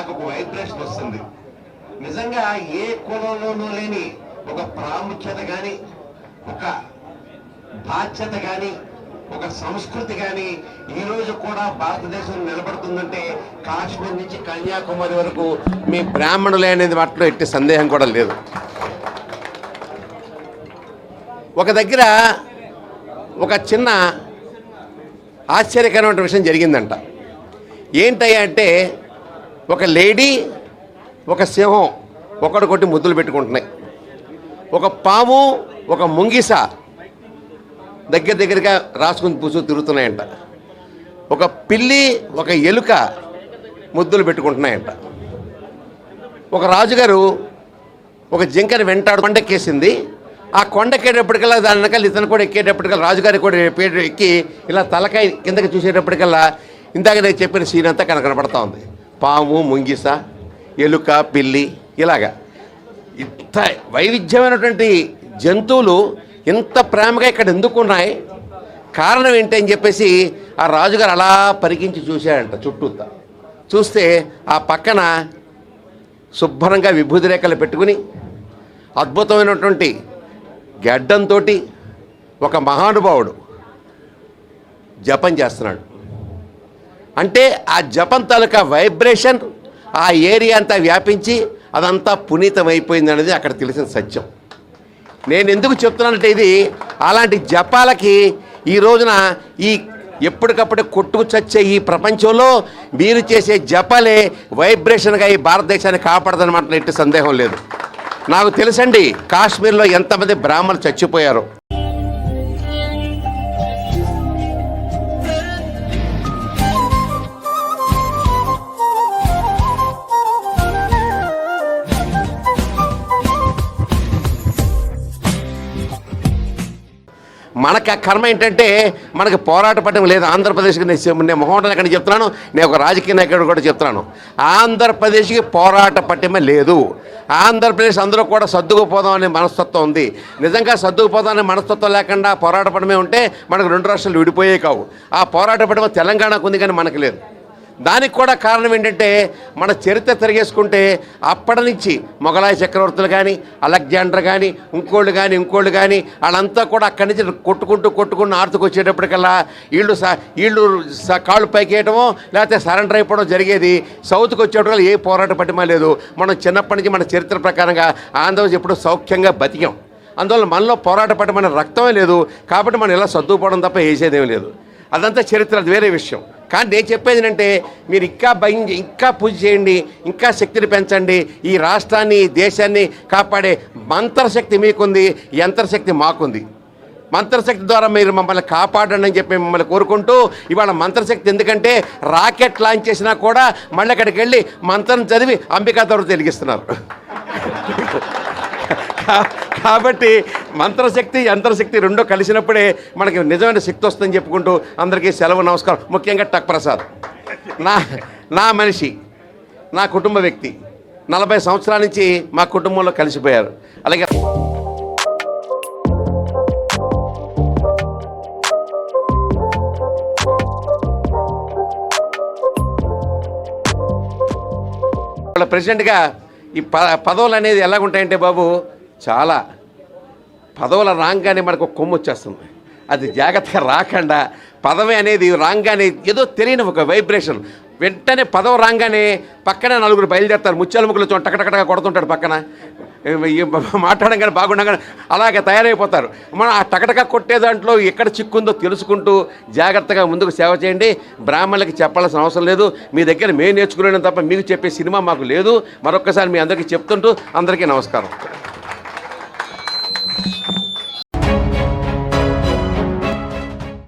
నాకు ఒక వైబ్రేషన్ వస్తుంది. నిజంగా ఏ కులంలోనూ లేని ఒక ప్రాముఖ్యత కానీ ఒక బాధ్యత కానీ ఒక సంస్కృతి కానీ ఈ రోజు కూడా భారతదేశం నిలబడుతుందంటే కాశ్మీర్ నుంచి కన్యాకుమారి వరకు మీ బ్రాహ్మణులే అనేది వాటిలో ఎట్టి సందేహం కూడా లేదు. ఒక దగ్గర ఒక చిన్న ఆశ్చర్యకరమైన విషయం జరిగిందంట. ఏంటయ్యా అంటే ఒక లేడీ ఒక సింహం ఒకటి కొట్టి ముద్దులు పెట్టుకుంటున్నాయి. ఒక పాము ఒక ముంగిస దగ్గర దగ్గరగా రాసుకుని పూసు తిరుగుతున్నాయంట. ఒక పిల్లి ఒక ఎలుక ముద్దులు పెట్టుకుంటున్నాయంట. ఒక రాజుగారు ఒక జింకని వెంటాడు కొండెక్కేసింది. ఆ కొండెక్కేటప్పటికల్లా దాని వెనకాల ఇతను కూడా ఎక్కేటప్పటికల్లా రాజుగారి కూడా పేరు ఎక్కి ఇలా తలకాయ కిందకి చూసేటప్పటికల్లా ఇందాక నేను చెప్పిన సీన్ అంతా కనకనపడతా ఉంది. పాము ముంగిస ఎలుక పిల్లి ఇలాగా. ఇంత వైవిధ్యమైనటువంటి జంతువులు ఇంత ప్రేమగా ఇక్కడ ఎందుకు ఉన్నాయి? కారణం ఏంటి అని చెప్పేసి ఆ రాజుగారు అలా పరికించి చూశాడంట చుట్టూత. చూస్తే ఆ పక్కన శుభ్రంగా విభూతి రేఖలు పెట్టుకుని అద్భుతమైనటువంటి గడ్డంతో ఒక మహానుభావుడు జపం చేస్తున్నాడు. అంటే ఆ జపం తాలూకా వైబ్రేషన్ ఆ ఏరియా అంతా వ్యాపించి అదంతా పునీతమైపోయింది అనేది అక్కడ తెలిసిన సత్యం. నేను ఎందుకు చెప్తున్నానంటే ఇది అలాంటి జపాలకి ఈ రోజున ఈ ఎప్పటికప్పుడు కొట్టుకు చచ్చే ఈ ప్రపంచంలో మీరు చేసే జపాలే వైబ్రేషన్గా ఈ భారతదేశాన్ని కాపాడదనమాట ఎట్టి సందేహం లేదు. నాకు తెలుసండి కాశ్మీర్లో ఎంతమంది బ్రాహ్మణులు చచ్చిపోయారు. మనకు ఆ కర్మ ఏంటంటే మనకి పోరాట పట్టడం లేదు. ఆంధ్రప్రదేశ్కి నేను చెప్- నేను మొహోటం ఎక్కడ చెప్తున్నాను? నేను ఒక రాజకీయ నాయకుడు కూడా చెప్తున్నాను. ఆంధ్రప్రదేశ్కి పోరాట పట్టమే లేదు. ఆంధ్రప్రదేశ్ అందరూ కూడా సర్దుకుపోదాం అనే మనస్తత్వం ఉంది. నిజంగా సర్దుకుపోదాం అనే మనస్తత్వం లేకుండా పోరాట పడమే ఉంటే మనకు రెండు రాష్ట్రాలు విడిపోయే కావు. ఆ పోరాట పడమ తెలంగాణకు ఉంది కానీ మనకు లేదు. దానికి కూడా కారణం ఏంటంటే మన చరిత్ర తిరిగేసుకుంటే అప్పటి నుంచి మొఘలాయ చక్రవర్తులు కానీ అలెగ్జాండర్ కానీ ఇంకోళ్ళు కానీ ఇంకోళ్ళు కానీ వాళ్ళంతా కూడా అక్కడి నుంచి కొట్టుకుంటూ కొట్టుకుని నార్త్కి వచ్చేటప్పటికల్లా వీళ్ళు స వీళ్ళు స కాళ్ళు పైకేయటమో లేకపోతే సరెండర్ అయిపోవడం జరిగేది. సౌత్కి వచ్చేటప్పుడు ఏ పోరాట పట్టిమా లేదు. మనం చిన్నప్పటి నుంచి మన చరిత్ర ప్రకారంగా ఆంధ్రప్రదేశ్ ఎప్పుడు సౌఖ్యంగా బతికాం. అందువల్ల మనలో పోరాట పట్టమనే రక్తమే లేదు. కాబట్టి మనం ఇలా సర్దుకుపోవడం తప్ప వేసేదేమీ లేదు. అదంతా చరిత్ర అది వేరే విషయం. కానీ నేను చెప్పేది ఏంటంటే మీరు ఇంకా భయం ఇంకా పూజ చేయండి ఇంకా శక్తిని పెంచండి. ఈ రాష్ట్రాన్ని దేశాన్ని కాపాడే మంత్రశక్తి మీకుంది యంత్రశక్తి మాకుంది. మంత్రశక్తి ద్వారా మీరు మమ్మల్ని కాపాడండి అని చెప్పి మిమ్మల్ని కోరుకుంటూ ఇవాళ మంత్రశక్తి ఎందుకంటే రాకెట్ లాంచ్ చేసినా కూడా మళ్ళీ అక్కడికి వెళ్ళి మంత్రం చదివి అంబికా ద్వారా తెలిగిస్తున్నారు కాబట్టి మంత్రశక్తి యంత్రశక్తి రెండో కలిసినప్పుడే మనకి నిజమైన శక్తి వస్తుందని చెప్పుకుంటూ అందరికీ సెలవు నమస్కారం. ముఖ్యంగా టక్ ప్రసాద్. నా నా మనిషి నా కుటుంబ వ్యక్తి. నలభై సంవత్సరాల నుంచి మా కుటుంబంలో కలిసిపోయారు. అలాగే వాళ్ళ ప్రెసిడెంట్గా ఈ ప పదవులు అనేది ఎలాగుంటాయంటే బాబు చాలా పదవుల రాగానే మనకు ఒక కొమ్ము వచ్చేస్తుంది. అది జాగ్రత్తగా రాకుండా పదవి అనేది రాగానే ఏదో తెలియని ఒక వైబ్రేషన్. వెంటనే పదవి రాగానే పక్కన నలుగురు బయలుదేరుతారు ముత్యాల ముగ్గులతో టకటకటగా కొడుతుంటాడు పక్కన. ఈ మాట్లాడంగానే బాగుండగానే అలాగే తయారైపోతారు. మనం ఆ టకటక కొట్టే దాంట్లో ఎక్కడ చిక్కుందో తెలుసుకుంటూ జాగ్రత్తగా ముందుకు సేవ చేయండి. బ్రాహ్మణులకి చెప్పాల్సిన అవసరం లేదు. మీ దగ్గర మేము నేర్చుకునేది తప్ప మీకు చెప్పే సినిమా మాకు లేదు. మరొక్కసారి మీ అందరికీ చెప్తుంటూ అందరికీ నమస్కారం.